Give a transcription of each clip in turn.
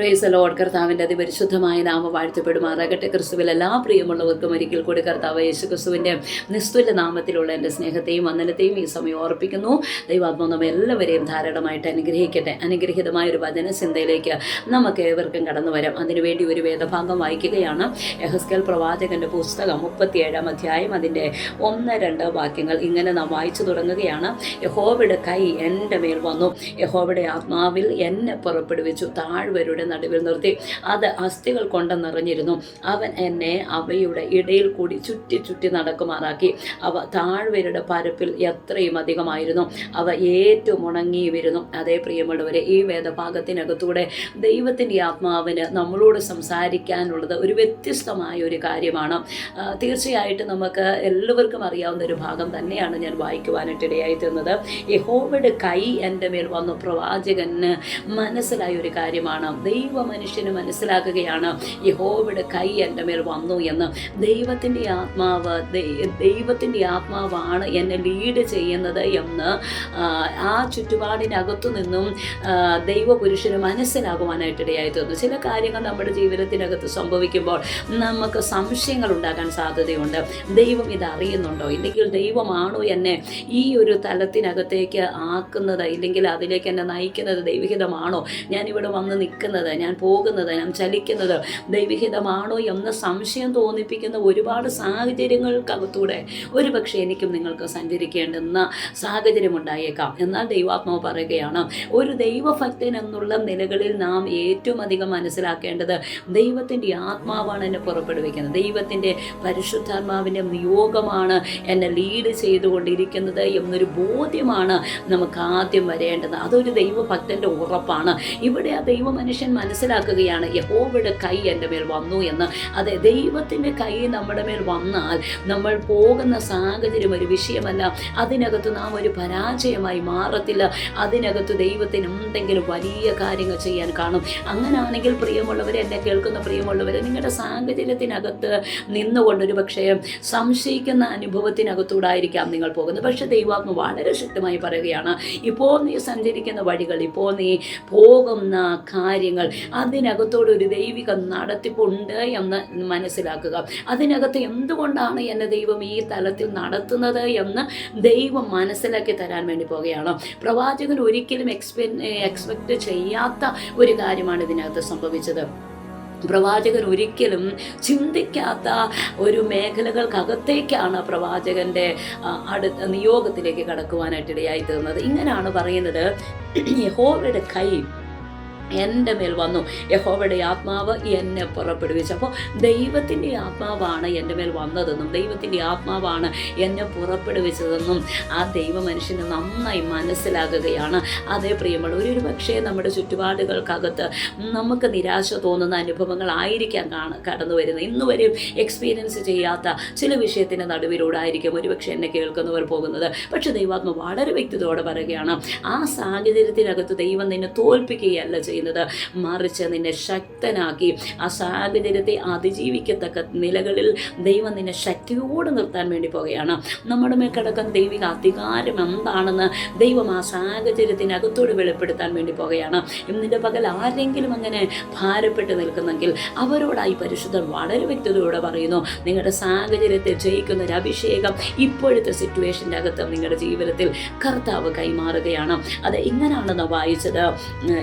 Praise load കർത്താവിന്റെ അതിപരിശുദ്ധമായ നാമം വാഴ്ത്തപ്പെടുമാറാകട്ടെ. ക്രിസ്തുവിൽ എല്ലാ പ്രിയമുള്ളവർക്കും ഒരിക്കൽ കൂടി കർത്താവ് യേശു ക്രിസ്തുവിന്റെ നിസ്തുല്യ നാമത്തിലുള്ള എന്റെ സ്നേഹത്തെയും വന്ദനത്തെയും ഈ സമയം ഓർപ്പിക്കുന്നു. ദൈവാത്മ നമ്മെ എല്ലാവരെയും ധാരാളമായിട്ട് അനുഗ്രഹിക്കട്ടെ. അനുഗ്രഹീതമായ ഒരു വചന ചിന്തയിലേക്ക് നമുക്ക് ഏവർക്കും കടന്നു വരാം. അതിനുവേണ്ടി ഒരു വേദഭാഗം വായിക്കുകയാണ്. എഹസ്കൽ പ്രവാചകന്റെ പുസ്തകം മുപ്പത്തിയേഴാം അധ്യായം അതിന്റെ ഒന്ന് രണ്ട് വാക്യങ്ങൾ ഇങ്ങനെ നാം വായിച്ചു തുടങ്ങുകയാണ്. യഹോവയുടെ കൈ എന്റെ മേൽ വന്നു. യഹോവയുടെ ആത്മാവിൽ എന്നെ പുറപ്പെടുവിച്ചു. താഴ്വരുടെ നടുവിൽ നിർത്തി. അത് അസ്ഥികൾ കൊണ്ട് നിറഞ്ഞിരുന്നു. അവൻ എന്നെ അവയുടെ ഇടയിൽ കൂടി ചുറ്റി ചുറ്റി നടക്കുമാറാക്കി. അവ താഴ്വരുടെ പരപ്പിൽ എത്രയും അധികമായിരുന്നു. അവ ഏറ്റവും ഉണങ്ങി വരുന്നു അതേ പ്രിയമുള്ളവരെ ഈ വേദഭാഗത്തിനകത്തൂടെ ദൈവത്തിന്റെ ആത്മാവിന് നമ്മളോട് സംസാരിക്കാനുള്ളത് ഒരു വ്യത്യസ്തമായ ഒരു കാര്യമാണ്. തീർച്ചയായിട്ടും നമുക്ക് എല്ലാവർക്കും അറിയാവുന്ന ഒരു ഭാഗം തന്നെയാണ് ഞാൻ വായിക്കുവാനായിട്ട് ഇടയായി തീർന്നത് യഹോവയുടെ കൈ എന്റെ മേൽ വന്നു. പ്രവാചകന് മനസ്സിലായ ഒരു കാര്യമാണ്. ദൈവ മനുഷ്യന് മനസ്സിലാക്കുകയാണ് യഹോവയുടെ കൈ എന്റെ മേൽ വന്നു എന്ന്. ദൈവത്തിന്റെ ആത്മാവ് ദൈവത്തിന്റെ ആത്മാവാണ് എന്നെ ലീഡ് ചെയ്യുന്നത് എന്ന് ആ, ചുറ്റുപാടിനകത്തു നിന്നും ദൈവപുരുഷന് മനസ്സിലാകുവാനായിട്ട് ഇടയായി തീർന്നു ചില കാര്യങ്ങൾ നമ്മുടെ ജീവിതത്തിനകത്ത് സംഭവിക്കുമ്പോൾ നമുക്ക് സംശയങ്ങൾ ഉണ്ടാകാൻ സാധ്യതയുണ്ട്. ദൈവം ഇത് അറിയുന്നുണ്ടോ? ഇല്ലെങ്കിൽ ദൈവമാണോ എന്നെ ഈ ഒരു തലത്തിനകത്തേക്ക് ആക്കുന്നത്? ഇല്ലെങ്കിൽ അതിലേക്ക് എന്നെ നയിക്കുന്നത് ദൈവഹിതമാണോ? ഞാനിവിടെ വന്ന് നിൽക്കുന്നത് ഞാൻ പോകുന്നത് ഞാൻ ചലിക്കുന്നത് ദൈവഹിതമാണോ എന്ന സംശയം തോന്നിപ്പിക്കുന്ന ഒരുപാട് സാഹചര്യങ്ങൾക്കകത്തൂടെ ഒരുപക്ഷെ എനിക്കും നിങ്ങൾക്ക് സഞ്ചരിക്കേണ്ടുന്ന സാഹചര്യം ഉണ്ടായേക്കാം എന്നാൽ ദൈവാത്മാവ് പറയുകയാണ് ഒരു ദൈവഭക്തൻ എന്നുള്ള നിലകളിൽ നാം ഏറ്റവും അധികം മനസ്സിലാക്കേണ്ടത് ദൈവത്തിന്റെ ആത്മാവാണ് എന്നെ പുറപ്പെടുവിക്കുന്നത്. ദൈവത്തിന്റെ പരിശുദ്ധാത്മാവിന്റെ നിയോഗമാണ് എന്നെ ലീഡ് ചെയ്തുകൊണ്ടിരിക്കുന്നത് എന്നൊരു ബോധ്യമാണ് നമുക്ക് ആദ്യം വരേണ്ടത്. അതൊരു ദൈവഭക്തന്റെ ഉറപ്പാണ്. ഇവിടെ ആ ദൈവ മനുഷ്യൻ മനസ്സിലാക്കുകയാണ് യഹോവയുടെ കൈ എന്റെ മേൽ വന്നു എന്ന്. അതെ ദൈവത്തിന്റെ കൈ നമ്മുടെ മേൽ വന്നാൽ നമ്മൾ പോകുന്ന സാഹചര്യം ഒരു വിഷയമല്ല. അതിനകത്ത് നാം ഒരു പരാജയമായി മാറത്തില്ല. അതിനകത്ത് ദൈവത്തിന് എന്തെങ്കിലും വലിയ കാര്യങ്ങൾ ചെയ്യാൻ കാണും. അങ്ങനാണെങ്കിൽ പ്രിയമുള്ളവരെ എന്നെ കേൾക്കുന്ന പ്രിയമുള്ളവരെ നിങ്ങളുടെ സാഹചര്യത്തിനകത്ത് നിന്നുകൊണ്ടൊരു പക്ഷേ സംശയിക്കുന്ന അനുഭവത്തിനകത്തൂടായിരിക്കാം നിങ്ങൾ പോകുന്നത്. പക്ഷെ ദൈവാത്മ വളരെ ശക്തമായി പറയുകയാണ് ഇപ്പോൾ നീ സഞ്ചരിക്കുന്ന വഴികൾ ഇപ്പോൾ നീ പോകുന്ന കാര്യങ്ങൾ അതിനകത്തോട് ഒരു ദൈവിക നടത്തിപ്പുണ്ട് എന്ന് മനസ്സിലാക്കുക. അതിനകത്ത് എന്തുകൊണ്ടാണ് എന്നെ ദൈവം ഈ തലത്തിൽ നടത്തുന്നത് എന്ന് ദൈവം മനസ്സിലാക്കി തരാൻ വേണ്ടി പോകുകയാണ് പ്രവാചകൻ ഒരിക്കലും എക്സ്പെ എക്സ്പെക്റ്റ് ചെയ്യാത്ത ഒരു കാര്യമാണ് ഇതിനകത്ത് സംഭവിച്ചത്. പ്രവാചകൻ ഒരിക്കലും ചിന്തിക്കാത്ത ഒരു മേഖലകൾക്കകത്തേക്കാണ് പ്രവാചകന്റെ ആ, അടുത്ത നിയോഗത്തിലേക്ക് കടക്കുവാനായിട്ട് ഇടയായി തീർന്നത്. ഇങ്ങനെയാണ് പറയുന്നത് യഹോവയുടെ കൈ എന്റെ മേൽ വന്നു. യഹോവയുടെ ആത്മാവ് എന്നെ പുറപ്പെടുവിച്ചു. അപ്പോൾ ദൈവത്തിന്റെ ആത്മാവാണ് എന്റെ മേൽ വന്നതെന്നും ദൈവത്തിന്റെ ആത്മാവാണ് എന്നെ പുറപ്പെടുവിച്ചതെന്നും ആ ദൈവ മനുഷ്യന് നന്നായി മനസ്സിലാകുകയാണ്. അതേ പ്രിയമുള്ള ഒരു പക്ഷേ നമ്മുടെ ചുറ്റുപാടുകൾക്കകത്ത് നമുക്ക് നിരാശ തോന്നുന്ന അനുഭവങ്ങളായിരിക്കാം കാണ കടന്നു വരുന്നത്. ഇന്ന് വരെയും എക്സ്പീരിയൻസ് ചെയ്യാത്ത ചില വിഷയത്തിന്റെ നടുവിലൂടെ ആയിരിക്കും ഒരുപക്ഷെ എന്നെ കേൾക്കുന്നവർ പോകുന്നത്. പക്ഷെ ദൈവാത്മ വളരെ വ്യക്തിതയോടെ പറയുകയാണ് ആ സാഹചര്യത്തിനകത്ത് ദൈവം നിന്നെ തോൽപ്പിക്കുകയല്ല ചെയ്യുന്നത് മറിച്ച് നിന്നെ ശക്തനാക്കി ആ സാഹചര്യത്തെ അതിജീവിക്കത്തക്ക നിലകളിൽ ദൈവം നിന്നെ ശക്തിയോട് നിർത്താൻ വേണ്ടി പോകുകയാണ് നമ്മുടെ മേൽ കിടക്കുന്ന ദൈവിക അധികാരം എന്താണെന്ന് ദൈവം ആ സാഹചര്യത്തിനകത്തോട് വെളിപ്പെടുത്താൻ വേണ്ടി പോകുകയാണ് ഇന്നിന്റെ പകൽ ആരെങ്കിലും അങ്ങനെ ഭാരപ്പെട്ട് നിൽക്കുന്നെങ്കിൽ അവരോടായി പരിശുദ്ധൻ വളരെ വ്യക്തതയോടെ പറയുന്നു നിങ്ങളുടെ സാഹചര്യത്തെ ജയിക്കുന്ന ഒരു അഭിഷേകം ഇപ്പോഴത്തെ സിറ്റുവേഷന്റെ അകത്ത് നിങ്ങളുടെ ജീവിതത്തിൽ കർത്താവ് കൈമാറുകയാണ്. അത് ഇങ്ങനെയാണെന്ന് വായിച്ചത്?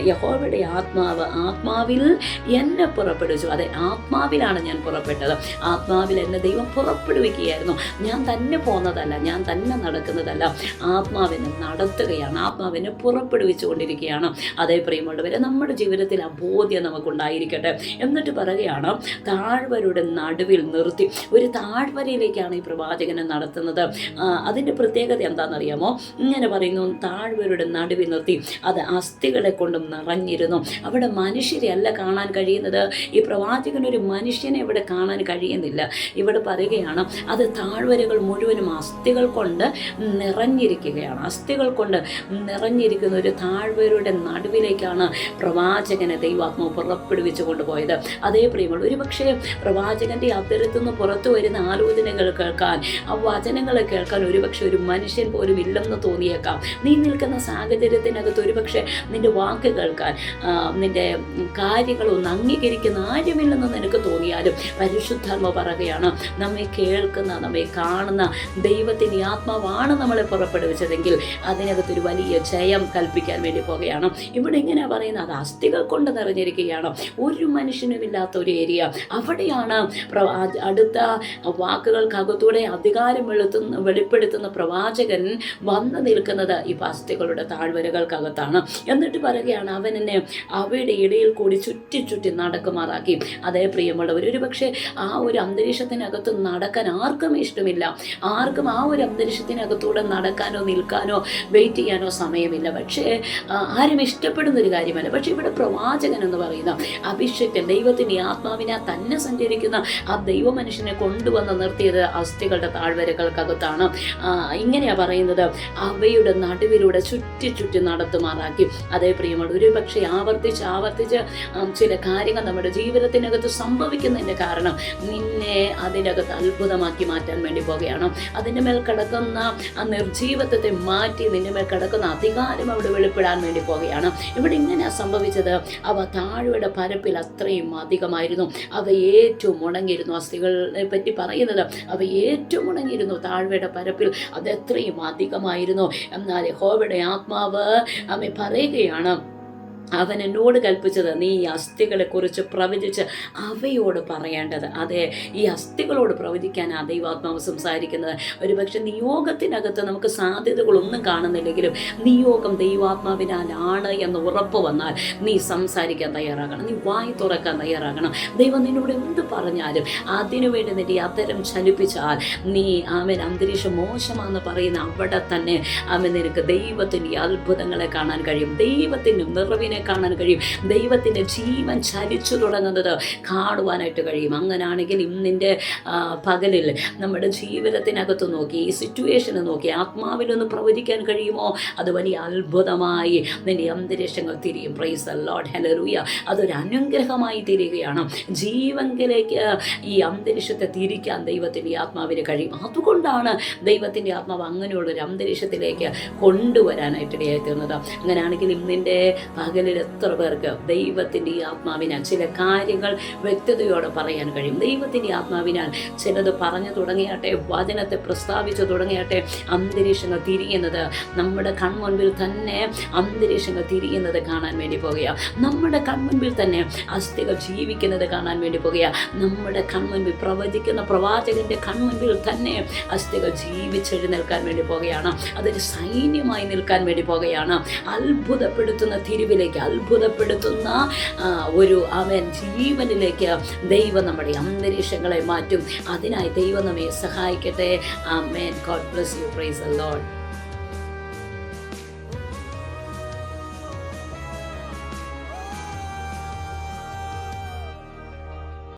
യഹോവയുടെ ആത്മാവ്. ആത്മാവിൽ എന്നെ പുറപ്പെടുവിച്ചു. അതെ ആത്മാവിലാണ് ഞാൻ പുറപ്പെട്ടത്. ആത്മാവിൽ എന്നെ ദൈവം പുറപ്പെടുവിക്കുകയായിരുന്നു. ഞാൻ തന്നെ പോന്നതല്ല ഞാൻ തന്നെ നടക്കുന്നതല്ല. ആത്മാവിനെ നടത്തുകയാണ്. ആത്മാവിനെ പുറപ്പെടുവിച്ചുകൊണ്ടിരിക്കുകയാണ്. അതേ പ്രിയമുള്ളവരെ നമ്മുടെ ജീവിതത്തിൽ അബോധ്യം ബോധ്യം നമുക്കുണ്ടായിരിക്കട്ടെ. എന്നിട്ട് പറയുകയാണ് താഴ്വരുടെ നടുവിൽ നിർത്തി. ഒരു താഴ്വരയിലേക്കാണ് ഈ പ്രവാചകനെ നടത്തുന്നത്. അതിന്റെ പ്രത്യേകത എന്താണെന്നറിയാമോ? ഇങ്ങനെ പറയുന്നു താഴ്വരുടെ നടുവിൽ നിർത്തി. അത് അസ്ഥികളെ കൊണ്ടും നിറഞ്ഞിരുന്നു. അവിടെ മനുഷ്യരെ അല്ല കാണാൻ കഴിയുന്നത്. ഈ പ്രവാചകനൊരു മനുഷ്യനെ ഇവിടെ കാണാൻ കഴിയുന്നില്ല. ഇവിടെ പറയുകയാണ് അത് താഴ്വരകൾ മുഴുവനും അസ്ഥികൾ കൊണ്ട് നിറഞ്ഞിരിക്കുകയാണ്. അസ്ഥികൾ കൊണ്ട് നിറഞ്ഞിരിക്കുന്ന ഒരു താഴ്വരയുടെ നടുവിലേക്കാണ് പ്രവാചകനെ ദൈവാത്മാവ് പുറപ്പെടുവിച്ചു കൊണ്ടുപോയത്. അതേ പ്രിയമുള്ള ഒരു പക്ഷേ പ്രവാചകന്റെ അതിരത്തു നിന്ന് പുറത്തു വരുന്ന ആലോചനകൾ കേൾക്കാൻ ആ വചനങ്ങളെ കേൾക്കാൻ ഒരുപക്ഷെ ഒരു മനുഷ്യൻ പോലും ഇല്ലെന്ന് തോന്നിയേക്കാം. നീ നിൽക്കുന്ന സാഹചര്യത്തിനകത്ത് ഒരുപക്ഷെ നിന്റെ വാക്ക് കേൾക്കാൻ നിന്റെ കാര്യങ്ങളൊന്നും അംഗീകരിക്കുന്ന ആരുമില്ലെന്ന് നിനക്ക് തോന്നിയാലും പരിശുദ്ധാത്മ പറയുകയാണ് നമ്മെ കേൾക്കുന്ന നമ്മെ കാണുന്ന ദൈവത്തിന്റെ ആത്മാവാണ് നമ്മളെ പുറപ്പെടുവിച്ചതെങ്കിൽ അതിനകത്തൊരു വലിയ ജയം കൽപ്പിക്കാൻ വേണ്ടി പോകുകയാണ്. ഇവിടെ ഇങ്ങനെ പറയുന്നത് അത് അസ്ഥികൾ കൊണ്ട് നിറഞ്ഞിരിക്കുകയാണ്. ഒരു മനുഷ്യനുമില്ലാത്ത ഒരു ഏരിയ. അവിടെയാണ് അടുത്ത വാക്കുകൾക്കകത്തൂടെ അധികാരം വെളുത്തുന്ന വെളിപ്പെടുത്തുന്ന പ്രവാചകൻ വന്നു നിൽക്കുന്നത് ഈ അസ്ഥികളുടെ താഴ്വരകൾക്കകത്താണ്. എന്നിട്ട് പറയുകയാണ് അവൻ എന്നെ അവയുടെ ഇടയിൽ കൂടി ചുറ്റി ചുറ്റി നടക്കുമാറാക്കി. അതേ പ്രിയമുള്ളവർ ഒരു പക്ഷേ ആ ഒരു അന്തരീക്ഷത്തിനകത്ത് നടക്കാൻ ആർക്കും ഇഷ്ടമില്ല. ആർക്കും ആ ഒരു അന്തരീക്ഷത്തിനകത്തൂടെ നടക്കാനോ നിൽക്കാനോ വെയിറ്റ് ചെയ്യാനോ സമയമില്ല. പക്ഷേ ആരും ഇഷ്ടപ്പെടുന്ന ഒരു കാര്യമല്ല. പക്ഷേ ഇവിടെ പ്രവാചകൻ എന്ന് പറയുന്ന അഭിഷേകൻ ദൈവത്തിന്റെ ആത്മാവിനെ തന്നെ സഞ്ചരിക്കുന്ന ആ ദൈവ മനുഷ്യനെ കൊണ്ടുവന്ന് നിർത്തിയത് അസ്ഥികളുടെ താഴ്വരകൾക്കകത്താണ്. ഇങ്ങനെയാണ് ഇങ്ങനെയാ പറയുന്നത്. അവയുടെ നടുവിലൂടെ ചുറ്റി ചുറ്റി നടത്തുമാറാക്കി. അതേ പ്രിയമുള്ള ഒരു പക്ഷേ ആവർത്തിച്ച് ആവർത്തിച്ച് ചില കാര്യങ്ങൾ നമ്മുടെ ജീവിതത്തിനകത്ത് സംഭവിക്കുന്നതിന്റെ കാരണം നിന്നെ അതിനകത്ത് അത്ഭുതമാക്കി മാറ്റാൻ വേണ്ടി പോകുകയാണ് അതിന്റെ മേൽ കിടക്കുന്ന ആ നിർജീവത്വത്തെ മാറ്റി നിന്റെ മേൽ കിടക്കുന്ന അധികാരം അവിടെ വെളിപ്പെടാൻ വേണ്ടി പോകുകയാണ് ഇവിടെ ഇങ്ങനെയാണ് സംഭവിച്ചത്. അവ താഴ്വയുടെ പരപ്പിൽ അത്രയും അധികമായിരുന്നു. അവ ഏറ്റവും ഉണങ്ങിയിരുന്നു. അസ്ഥികളെ പറ്റി പറയുന്നത് അവ ഏറ്റവും ഉണങ്ങിയിരുന്നു. താഴ്വയുടെ പരപ്പിൽ അത് എത്രയും അധികമായിരുന്നു. എന്നാൽ യഹോവയുടെ ആത്മാവ് അമ്മ പറയുകയാണ് അവൻ എന്നോട് കൽപ്പിച്ചത് നീ ഈ അസ്ഥികളെക്കുറിച്ച് പ്രവചിച്ച് അവയോട് പറയേണ്ടത്. അതെ ഈ അസ്ഥികളോട് പ്രവചിക്കാൻ ആ ദൈവാത്മാവ് സംസാരിക്കുന്നത്. ഒരുപക്ഷെ നിയോഗത്തിനകത്ത് നമുക്ക് സാധ്യതകളൊന്നും കാണുന്നില്ലെങ്കിലും നിയോഗം ദൈവാത്മാവിനാലാണ് എന്ന് ഉറപ്പ് വന്നാൽ നീ സംസാരിക്കാൻ തയ്യാറാകണം. നീ വായി തുറക്കാൻ തയ്യാറാകണം. ദൈവം നിന്നോട് എന്ത് പറഞ്ഞാലും അതിനുവേണ്ടി നിന്റെ അത്തരം ചലിപ്പിച്ചാൽ നീ അവൻ അന്തരീക്ഷം മോശമാണെന്ന് പറയുന്ന അവിടെ തന്നെ അവൻ നിനക്ക് ദൈവത്തിന്റെ അത്ഭുതങ്ങളെ കാണാൻ കഴിയും. ദൈവത്തിന്റെ നിറവിനെ കാണാൻ കഴിയും. ദൈവത്തിന്റെ ജീവൻ ചലിച്ചു തുടങ്ങുന്നത് കാണുവാനായിട്ട് കഴിയും. അങ്ങനാണെങ്കിൽ ഇന്നിന്റെ പകലിൽ നമ്മുടെ ജീവിതത്തിനകത്ത് നോക്കി ഈ സിറ്റുവേഷനെ നോക്കി ആത്മാവിലൊന്ന് പ്രവചിക്കാൻ കഴിയുമോ? അത് വലിയ അത്ഭുതമായി നിന്റെ അന്തരീക്ഷങ്ങൾ തിരിയും. പ്രൈസ് അല്ലോട്ട് ഹെലറൂയ അതൊരു അനുഗ്രഹമായി തിരികയാണ്. ജീവങ്കിലേക്ക് ഈ അന്തരീക്ഷത്തെ തിരിക്കാൻ ദൈവത്തിന്റെ ആത്മാവിന് കഴിയും. അതുകൊണ്ടാണ് ദൈവത്തിന്റെ ആത്മാവ് അങ്ങനെയുള്ളൊരു അന്തരീക്ഷത്തിലേക്ക് കൊണ്ടുവരാനായിട്ട് ഇടയായി തീർന്നത്. അങ്ങനെയാണെങ്കിൽ ഇന്നിന്റെ പകലിൽ എത്ര പേർക്ക് ദൈവത്തിന്റെ ഈ ആത്മാവിനാൽ ചില കാര്യങ്ങൾ വ്യക്തതയോടെ പറയാൻ കഴിയും. ദൈവത്തിന്റെ ആത്മാവിനാൽ ചിലത് പറഞ്ഞു തുടങ്ങിയാട്ടെ വചനത്തെ പ്രസ്താവിച്ചു തുടങ്ങിയാട്ടെ അന്തരീക്ഷങ്ങൾ തിരിയുന്നത് നമ്മുടെ കൺമുൻപിൽ തന്നെ അന്തരീക്ഷങ്ങൾ തിരിയുന്നത് കാണാൻ വേണ്ടി പോകുക. നമ്മുടെ കൺമുൻപിൽ തന്നെ അസ്ഥികൾ ജീവിക്കുന്നത് കാണാൻ വേണ്ടി പോകുക. നമ്മുടെ കൺമുൻപിൽ പ്രവചിക്കുന്ന പ്രവാചകന്റെ കൺമുൻപിൽ തന്നെ അസ്ഥികൾ ജീവിച്ചെഴുന്നേൽക്കാൻ വേണ്ടി പോകുകയാണ്. അതൊരു സൈന്യമായി നിൽക്കാൻ വേണ്ടി പോകുകയാണ്. അത്ഭുതപ്പെടുത്തുന്ന തിരിവിലേക്ക് അത്ഭുതപ്പെടുത്തുന്ന ഒരു അവൻ ജീവനിലേക്ക് ദൈവം നമ്മുടെ അന്തരീക്ഷങ്ങളെ മാറ്റും. അതിനായി ദൈവം നമ്മെ സഹായിക്കട്ടെ. Amen God bless you praise Lord